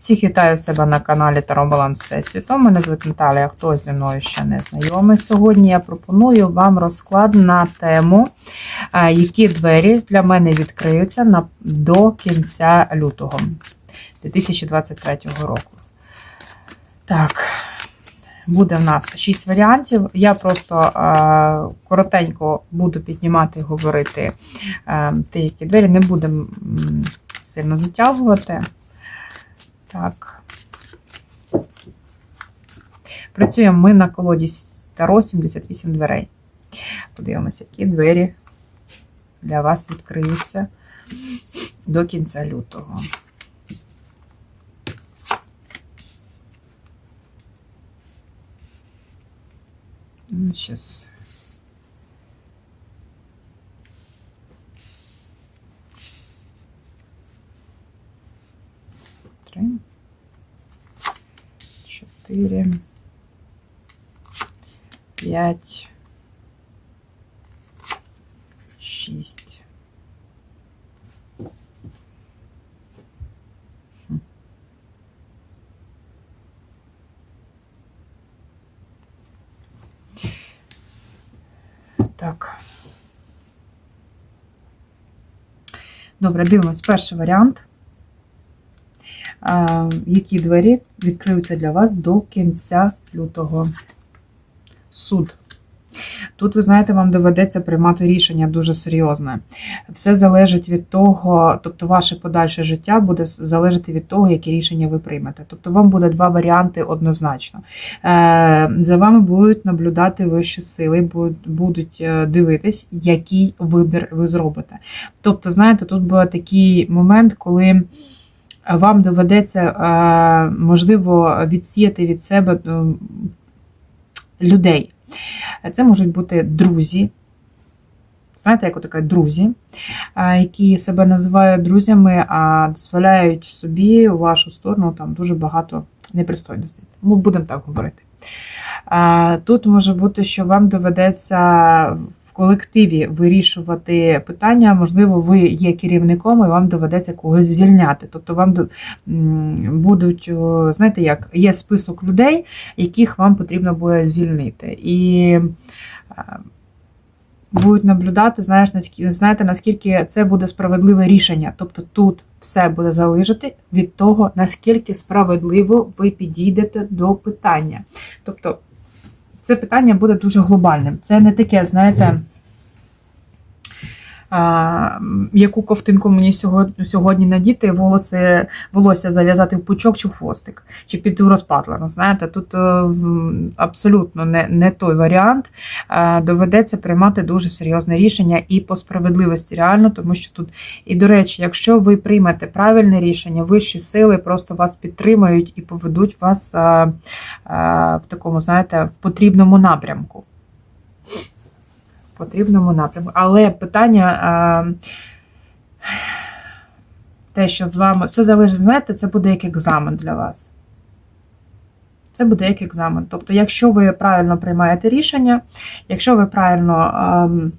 Всіх вітаю себе на каналі Таро Баланс Всесвіту. Мене звуть Наталія, хто зі мною ще не знайомий. Сьогодні я пропоную вам розклад на тему, е, які двері для мене відкриються на, до кінця лютого 2023 року. Так, буде в нас 6 варіантів. Я просто е, коротенько буду піднімати і говорити е, ті, які двері, не будемо сильно затягувати. Так. Працюємо ми на колоді Таро 78 дверей. Подивимося, які двері для вас відкриються до кінця лютого. Зараз. 4, 5, 6. Так. Добре, дивимось перший варіант. Які двері відкриються для вас до кінця лютого? Суд. Тут, ви знаєте, вам доведеться приймати рішення дуже серйозне. Все залежить від того, тобто ваше подальше життя буде залежати від того, які рішення ви приймете. Тобто вам буде два варіанти однозначно. Е, За вами будуть наблюдати вищі сили, будуть- будуть е, дивитись, який вибір ви зробите. Тобто, знаєте, тут буде такий момент, коли вам доведеться, е, можливо, відсіяти від себе е, людей. Це можуть бути друзі. Знаєте, як така друзі, е, які себе називають друзями, а дозволяють собі у вашу сторону там дуже багато непристойностей. Ми будемо так говорити. Тут може бути, що вам доведеться колективі вирішувати питання. Можливо, ви є керівником і вам доведеться когось звільняти. Тобто вам будуть, знаєте, як є список людей, яких вам потрібно буде звільнити. І будуть наблюдати, знаєш, наскільки, знаєте, наскільки це буде справедливе рішення. Тобто тут все буде залежати від того, наскільки справедливо ви підійдете до питання. Тобто це питання буде дуже глобальним. Це не таке, знаєте. Яку ковтинку мені сьогодні, надіти, волосся, волосся зав'язати в пучок чи в хвостик, чи піти в розпатлено. Знаєте, тут е, абсолютно не, не той варіант. Е, Доведеться приймати дуже серйозне рішення і по справедливості реально, тому що тут, і до речі, якщо ви приймете правильне рішення, вищі сили просто вас підтримають і поведуть вас е, в такому, знаєте, в потрібному напрямку потрібному напрямку. Але питання, те, що з вами, все залежить, знаєте, це буде як екзамен для вас. Це буде як екзамен. Тобто, якщо ви правильно приймаєте рішення, якщо ви правильно ем,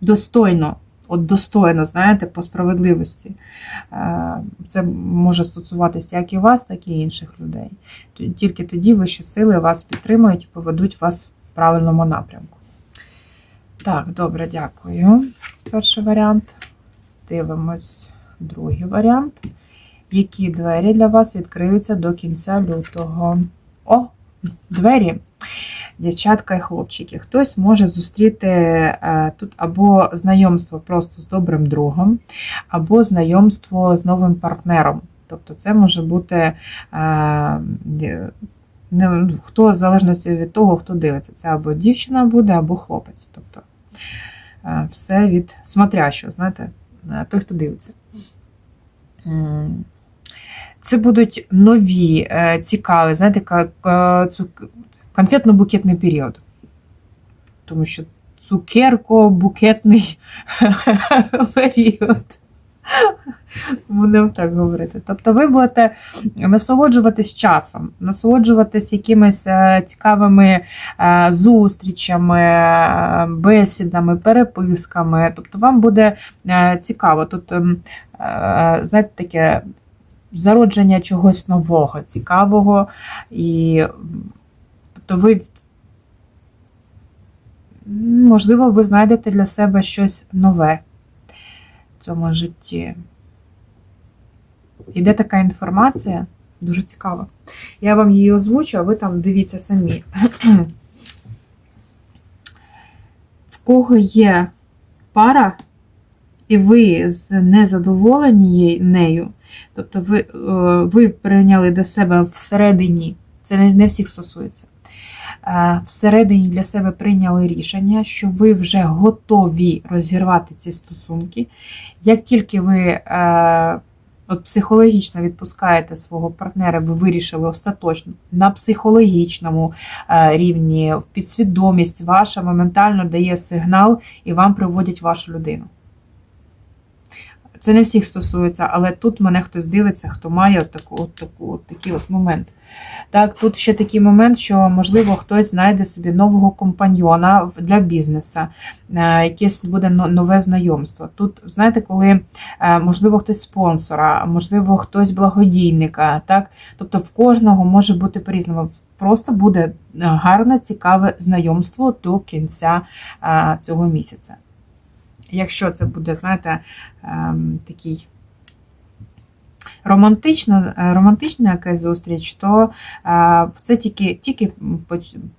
достойно, от достойно, знаєте, по справедливості, е, це може стосуватися як і вас, так і інших людей. Тільки тоді вищі сили вас підтримують і поведуть вас в правильному напрямку. Так, добре, дякую. Перший варіант. Дивимось другий варіант. Які двері для вас відкриються до кінця лютого? О, двері. Дівчатка і хлопчики. Хтось може зустріти е, тут або знайомство просто з добрим другом, або знайомство з новим партнером. Тобто, це може бути е, ну, хто в залежності від того, хто дивиться. Це або дівчина буде, або хлопець. Тобто все від смотрящого, знаєте, е, той, хто дивиться. Це будуть нові, е, цікаві, знаєте, конфетно-букетний період. Тому що цукерко-букетний період. Будемо так говорити. Тобто ви будете насолоджуватись часом, насолоджуватись якимись е, цікавими е, зустрічами, е, бесідами, переписками. Тобто вам буде цікаво. Тут, ем, знаєте, таке зародження чогось нового, цікавого, і тобто ви, можливо, ви знайдете для себе щось нове в цьому житті. Іде така інформація, дуже цікава. Я вам її озвучу, а ви там дивіться самі. В кого є пара, і ви з незадоволені нею, тобто ви, е, ви прийняли до себе всередині, це не, не всіх стосується. Е, Всередині для себе прийняли рішення, що ви вже готові розірвати ці стосунки. Як тільки ви е, от психологічно відпускаєте свого партнера, ви вирішили остаточно на психологічному е, рівні, підсвідомість ваша моментально дає сигнал і вам приводять вашу людину. Це не всіх стосується, але тут мене хтось дивиться, хто має от таку, от таку, от такий от момент. Так, тут ще такий момент, що, можливо, хтось знайде собі нового компаньйона для бізнесу, е, якесь буде нове знайомство. Тут, знаєте, коли, е, можливо, хтось спонсора, можливо, хтось благодійника. Так? Тобто в кожного може бути по-різному. Просто буде е, гарне, цікаве знайомство до кінця цього місяця. Якщо це буде, знаєте, такий романтична, е, романтична якась зустріч, то е, це тільки, тільки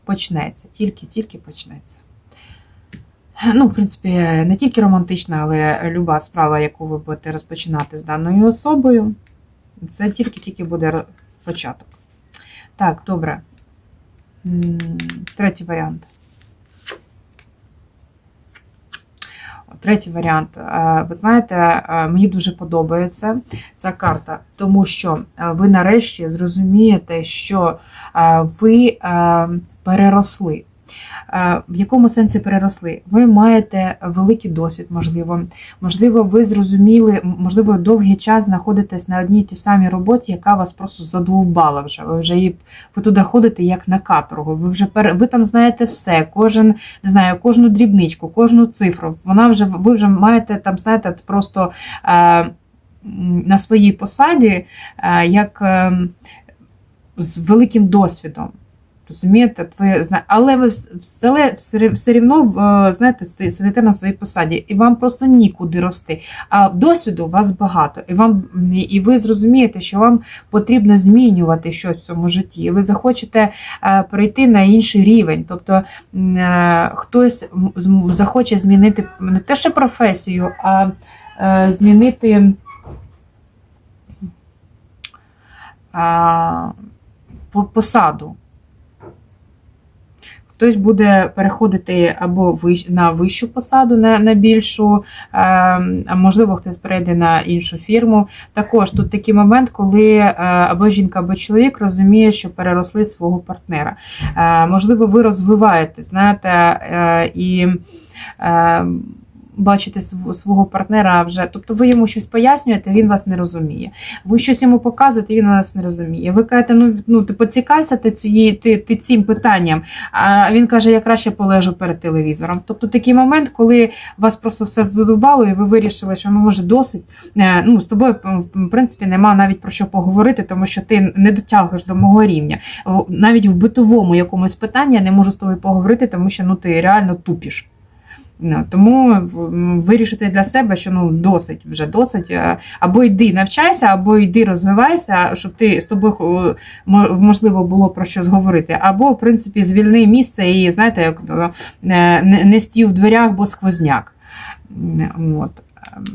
почнеться, тільки, тільки почнеться. Ну, в принципі, не тільки романтична, але люба справа, яку ви будете розпочинати з даною особою, це тільки-тільки буде початок. Так, добре. Третій варіант. Третій варіант. Е, Ви знаєте, е, мені дуже подобається ця карта, тому що е, ви нарешті зрозумієте, що ви переросли. Е, В якому сенсі переросли? Ви маєте великий досвід, можливо. Можливо, ви зрозуміли, можливо, довгий час знаходитесь на одній тій самій роботі, яка вас просто задовбала вже. Ви вже її ви туди ходите як на каторгу. Ви вже пере, ви там знаєте все, кожен не знаю, кожну дрібничку, кожну цифру. Вона вже ви вже маєте там, знаєте, просто е, на своїй посаді, е, як е, з великим досвідом. Розумієте, ви зна... але ви все, все, все рівно е, знаєте, сидите на своїй посаді, і вам просто нікуди рости. А досвіду у вас багато, і вам і ви зрозумієте, що вам потрібно змінювати щось в цьому житті. І ви захочете е, перейти на інший рівень. Тобто е, хтось захоче змінити не те, що професію, а змінити. посаду. Хтось буде переходити або на вищу посаду, на, на більшу, е, а можливо, хтось перейде на іншу фірму. Також тут такий момент, коли е, або жінка, або чоловік розуміє, що переросли свого партнера. Е, Можливо, ви розвиваєте, знаєте, е, і. Бачите св- свого партнера вже, тобто ви йому щось пояснюєте, він вас не розуміє. Ви щось йому показуєте, він вас не розуміє. Ви кажете, ну, ну ти поцікався ти, цією, ти, ти цим питанням, а він каже, я краще полежу перед телевізором. Тобто такий момент, коли вас просто все задовбало, і ви вирішили, що ну може досить. Е, Ну, з тобою, в принципі, нема навіть про що поговорити, тому що ти не дотягуєш до мого рівня. Навіть в битовому якомусь питанні я не можу з тобою поговорити, тому що ну ти реально тупіш. Ну, Тому вирішити для себе, що ну досить вже досить. е, Або йди навчайся, або йди розвивайся, щоб ти з тобою е, можливо було про що зговорити. Або, в принципі, звільни місце і знаєте, як е, не, не стій в дверях, бо сквозняк. От. Ем,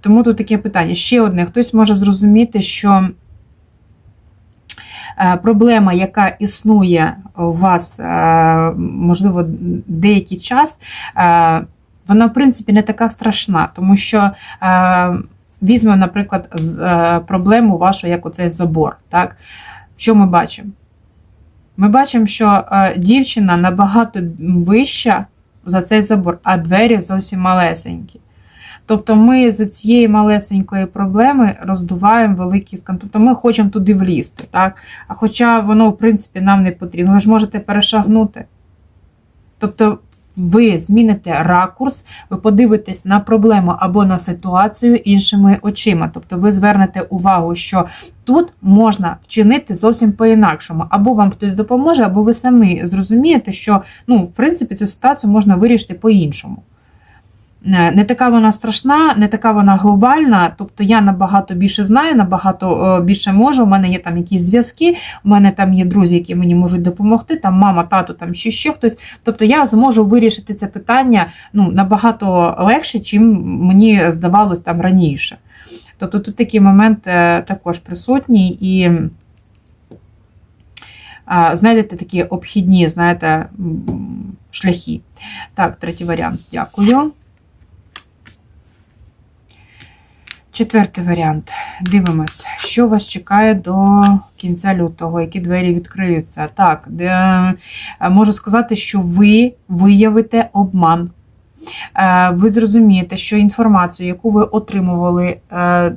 Тому тут таке питання. Ще одне: хтось може зрозуміти, що. Е, Проблема, яка існує у вас, е, можливо, деякий час, е, вона, в принципі, не така страшна, тому що візьмемо, наприклад, проблему вашу, як оцей забор. Так? Що ми бачимо? Ми бачимо, що дівчина набагато вища за цей забор, а двері зовсім малесенькі. Тобто ми з цієї малесенької проблеми роздуваємо великий скан. Тобто ми хочемо туди влізти. Так? А хоча воно, в принципі, нам не потрібно. Ви ж можете перешагнути. Тобто ви зміните ракурс, ви подивитесь на проблему або на ситуацію іншими очима. Тобто ви звернете увагу, що тут можна вчинити зовсім по-інакшому. Або вам хтось допоможе, або ви самі зрозумієте, що ну, в принципі цю ситуацію можна вирішити по-іншому. Е, Не така вона страшна, не така вона глобальна. Тобто я набагато більше знаю, набагато е, більше можу. У мене є там якісь зв'язки, у мене там є друзі, які мені можуть допомогти. Там мама, тато, там ще ще хтось. Тобто я зможу вирішити це питання ну, набагато легше, чим мені здавалось там раніше. Тобто тут такий момент е, також присутній і. Знайдете такі обхідні, знаєте, шляхи. Так, третій варіант. Дякую. Четвертий варіант. Дивимось, що вас чекає до кінця лютого, які двері відкриються. Так, де, е, можу сказати, що ви виявите обман. Е, Ви зрозумієте, що інформацію, яку ви отримували, е,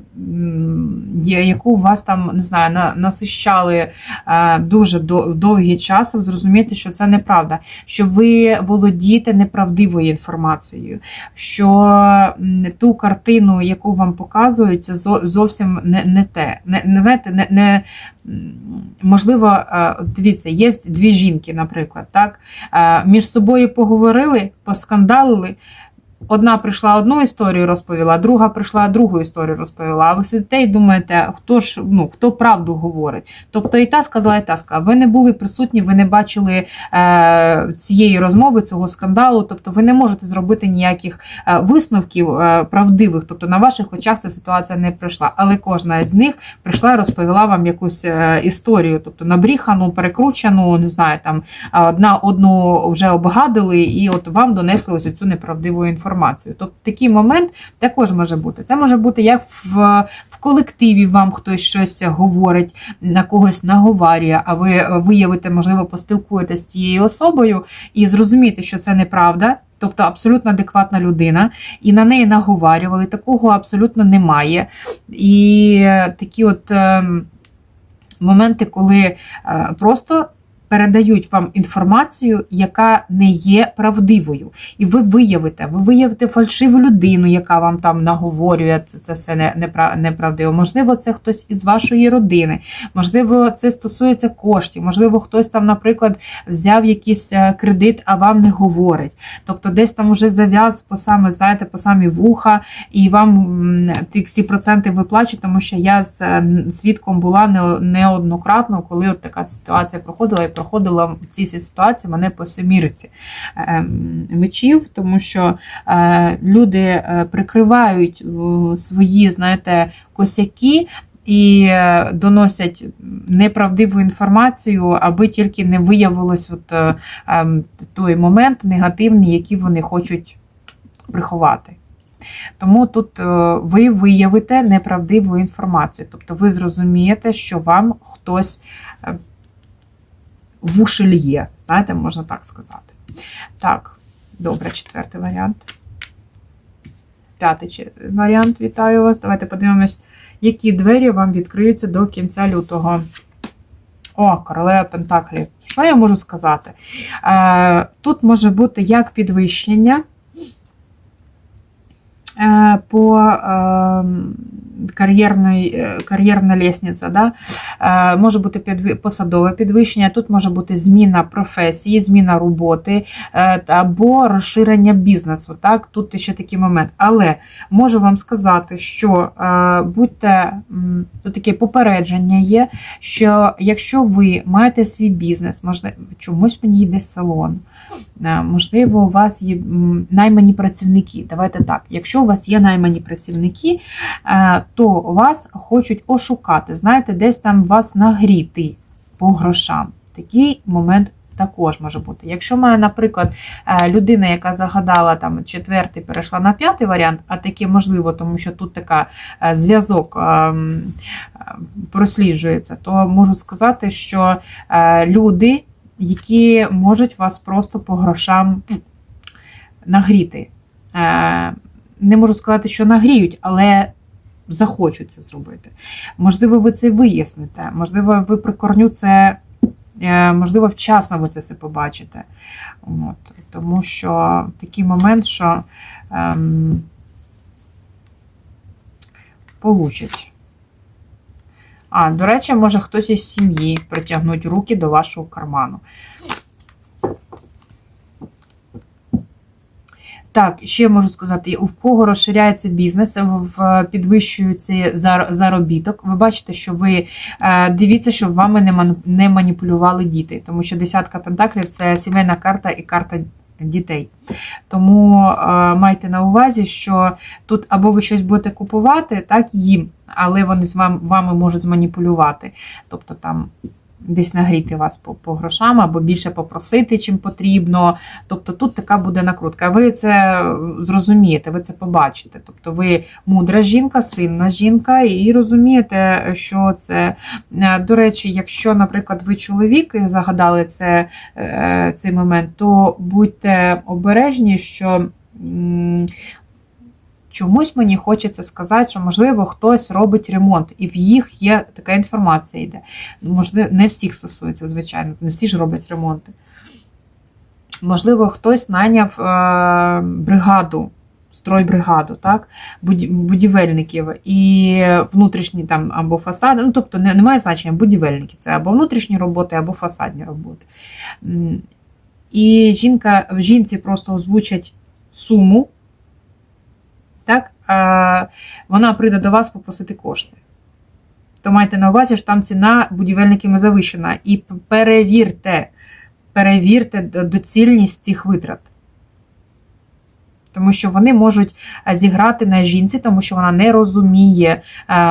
яку вас там не знаю, насищали е, дуже до- довгий час, ви зрозумієте, що це неправда, що ви володієте неправдивою інформацією, що ту картину, яку вам показують, це зовсім не, не те. Не, не знаєте, не, не можливо, е, дивіться, є дві жінки, наприклад, так е, між собою поговорили, поскандалили. Одна прийшла одну історію розповіла, друга прийшла другу історію розповіла. А ви сидите і думаєте, хто ж ну хто правду говорить? Тобто і та сказала, і та сказала. Ви не були присутні, ви не бачили е, цієї розмови, цього скандалу. Тобто, ви не можете зробити ніяких е, висновків е, правдивих. Тобто на ваших очах ця ситуація не прийшла. Але кожна з них прийшла і розповіла вам якусь е, історію, тобто набріхану, перекручену, не знаю, там одна одну вже обгадили, і от вам донесли ось цю неправдиву інформацію. Тобто такий момент також може бути. Це може бути як в, в колективі вам хтось щось говорить, на когось наговарює, а ви виявите, можливо, поспілкуєтесь з цією особою і зрозумієте, що це неправда. Тобто абсолютно адекватна людина, і на неї наговарювали. Такого абсолютно немає. І такі от ем, моменти, коли е, просто передають вам інформацію, яка не є правдивою. І ви виявите, ви виявите фальшиву людину, яка вам там наговорює, це, це все не, непра- неправдиво. Можливо, це хтось із вашої родини, можливо, це стосується коштів, можливо, хтось там, наприклад, взяв якийсь е, кредит, а вам не говорить. Тобто десь там уже зав'яз по саме, знаєте, по самі вуха, і вам ці проценти виплачують, тому що я з е, свідком була неоднократно, коли от така ситуація проходила, проходила в цій ситуації мене по семірці ем, мечів, тому що е, люди е, прикривають е, свої, знаєте, косяки. І доносять неправдиву інформацію, аби тільки не виявилось от, ем, той момент негативний, який вони хочуть приховати. Тому тут ви виявите неправдиву інформацію. Тобто ви зрозумієте, що вам хтось в уші знаєте, можна так сказати. Так, добре, четвертий варіант. П'ятий варіант, вітаю вас. Давайте подивимось, які двері вам відкриються до кінця лютого. О, королева Пентаклі. Що я можу сказати? Е, тут може бути як підвищення по е, кар'єрної, е, кар'єрна лестниця, да? Е, може бути підви- посадове підвищення, тут може бути зміна професії, зміна роботи е, або розширення бізнесу. Так? Тут ще такий момент. Але можу вам сказати, що е, будьте тут таке попередження є, що якщо ви маєте свій бізнес, можливо, чомусь мені йде салон. Можливо, у вас є наймані працівники. Давайте так. Якщо у вас є наймані працівники, е, то вас хочуть ошукати. Знаєте, десь там вас нагріти по грошам. Такий момент. Також може бути. Якщо має, наприклад, е, людина, яка загадала там четвертий, перейшла на п'ятий варіант, а таке можливо, тому що тут така е, зв'язок просліджується, то можу сказати, що люди, які можуть вас просто по грошам нагріти. Е, Не можу сказати, що нагріють, але захочуть це зробити. Можливо, ви це виясните, можливо, ви при корню це е, можливо, вчасно ви це все побачите. От, тому що такий момент, що ем, получать. А, до речі, може хтось із сім'ї притягнуть руки до вашого карману. Так, ще можу сказати, у кого розширяється бізнес, підвищується заробіток. Ви бачите, що ви е, дивіться, щоб вами не не маніпулювали діти, тому що десятка пентаклів це сімейна карта і карта дітей. Тому е, майте на увазі, що тут або ви щось будете купувати, так їм, але вони з вами, вами можуть зманіпулювати. Тобто там десь нагріти вас по, по грошам, або більше попросити, чим потрібно. Тобто тут така буде накрутка. Ви це зрозумієте, ви це побачите. Тобто ви мудра жінка, сильна жінка, і розумієте, що це. Е, До речі, якщо, наприклад, ви чоловік і загадали це, е, цей момент, то будьте обережні, що. Чомусь мені хочеться сказати, що можливо хтось робить ремонт, і в їх є така інформація йде. Можливо, не всіх стосується, звичайно, не всі ж роблять ремонти. Можливо, хтось найняв е, бригаду, стройбригаду, так, будівельників і внутрішні там або фасади, ну тобто не, немає значення будівельники, це або внутрішні роботи, або фасадні роботи. І жінка, жінці просто озвучать суму, так, вона прийде до вас попросити кошти. То майте на увазі, що там ціна будівельниками завищена. І перевірте, перевірте доцільність цих витрат. Тому що вони можуть зіграти на жінці, тому що вона не розуміє,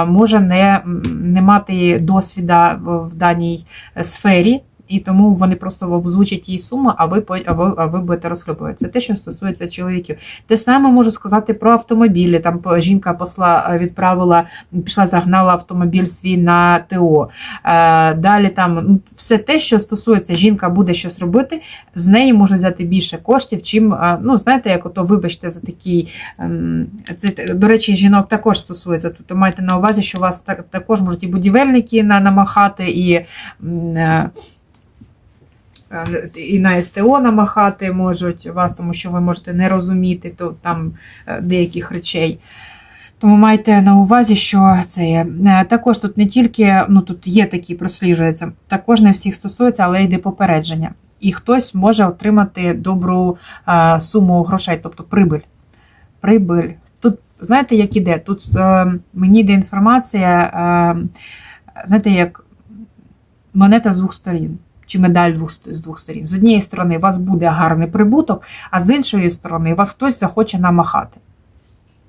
може не, не мати досвіда в, в даній е, сфері, і тому вони просто озвучать її суму, а ви, а ви, а ви будете розхлюбувати. Це те, що стосується чоловіків. Те саме можу сказати про автомобілі. Там жінка посла е, відправила, пішла, загнала автомобіль свій на ТО. Е, Далі там ну, все те, що стосується, жінка буде щось робити, з неї можуть взяти більше коштів, чим, е, ну, знаєте, як ото, вибачте, за такий. ем, Це, до речі, жінок також стосується. Тобто майте на увазі, що вас так, також можуть і будівельники на, намахати, і. Е, І на СТО намахати можуть вас, тому що ви можете не розуміти то, там е, деяких речей. Тому майте на увазі, що це є. Е, Також тут не тільки, ну тут є такі, просліджується, також не всіх стосується, але йде попередження. І хтось може отримати добру е, суму грошей, тобто прибиль. Прибиль. Тут, знаєте, як іде? Тут е, мені йде інформація, е, знаєте, як монета з двох сторін. Чи медаль з двох сторін. З однієї сторони, у вас буде гарний прибуток, а з іншої сторони, вас хтось захоче намахати.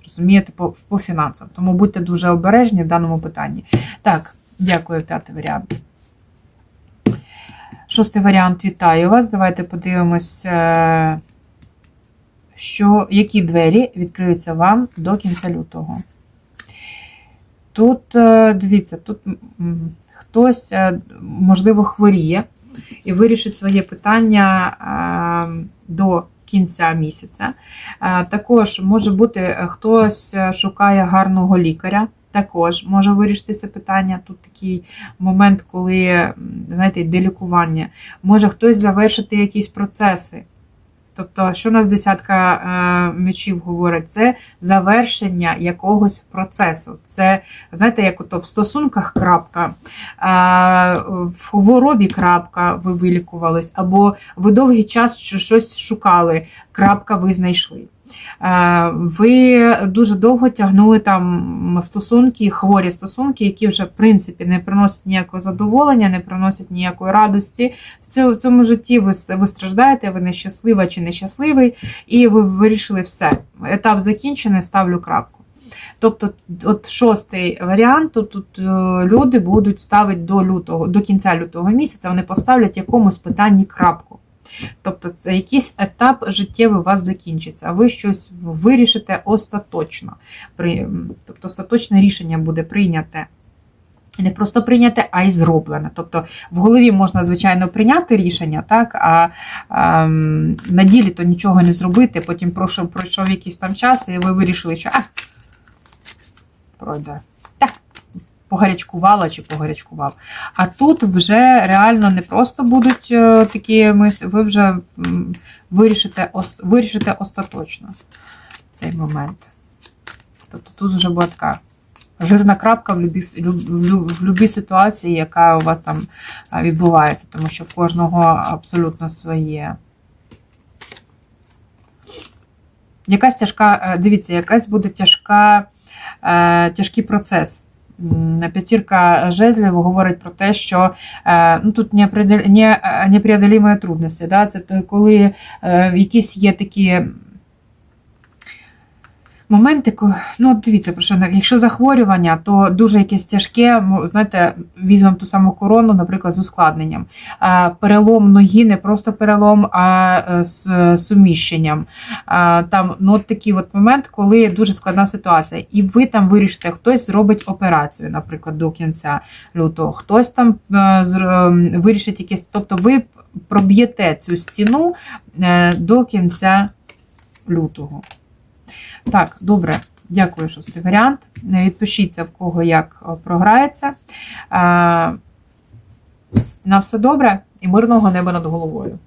Розумієте, по, по фінансам. Тому будьте дуже обережні в даному питанні. Так, дякую, п'ятий варіант. Шостий варіант вітаю вас. Давайте подивимось, що, які двері відкриються вам до кінця лютого. Тут, е, дивіться, тут хтось, е, можливо, хворіє і вирішить своє питання е, до кінця місяця. Е, Також може бути е, хтось шукає гарного лікаря. Також може вирішити це питання. Тут такий момент, коли, знаєте, йде лікування. Може хтось завершити якісь процеси. Тобто, що у нас десятка е, мечів говорить, це завершення якогось процесу. Це, знаєте, як ото в стосунках крапка, е, в хворобі крапка, ви вилікувались, або ви довгий час щось шукали, крапка, ви знайшли. Е, Ви дуже довго тягнули там стосунки, хворі стосунки, які вже в принципі не приносять ніякого задоволення, не приносять ніякої радості. В цьому, житті ви, ви страждаєте, ви нещаслива чи нещасливий, і ви вирішили все. Етап закінчений, ставлю крапку. Тобто, от шостий варіант, тут, тут е, люди будуть ставити до лютого, до кінця лютого місяця, вони поставлять якомусь питанні крапку. Тобто це якийсь етап життєвий у вас закінчиться, ви щось вирішите остаточно. Тобто остаточне рішення буде прийняте. Не просто прийняте, а й зроблене. Тобто в голові можна, звичайно, прийняти рішення, так, а, а на ділі то нічого не зробити. Потім пройшов, пройшов якийсь там час, і ви вирішили, що а, пройде. Погарячкувала чи погарячкував. А тут вже реально не просто будуть е, такі мислі, ви вже вирішите, вирішите остаточно цей момент. Тобто тут вже була така жирна крапка в любій, в люб- в любій ситуації, яка у вас там відбувається, тому що в кожного абсолютно своє. Якась тяжка, е, дивіться, якась буде тяжка, е, тяжкий процес. П'ятірка жезлів говорить про те, що е, ну, тут непреодолімої е, непреодолімі трудності. Да? Це коли е, якісь є такі моменти, ко- ну дивіться, про що якщо захворювання, то дуже якесь тяжке, знаєте, візьмемо ту саму корону, наприклад, з ускладненням. Е, Перелом ноги, не просто перелом, а е, з суміщенням. Е, Там ну, от такий от момент, коли дуже складна ситуація, і ви там вирішите, хтось зробить операцію, наприклад, до кінця лютого, хтось там е, ем, вирішить якесь, тобто ви проб'єте цю стіну е, до кінця лютого. Так, добре, дякую, шостий варіант. Відпишіться, в кого як е, програється. Е, На все добре і мирного неба над головою.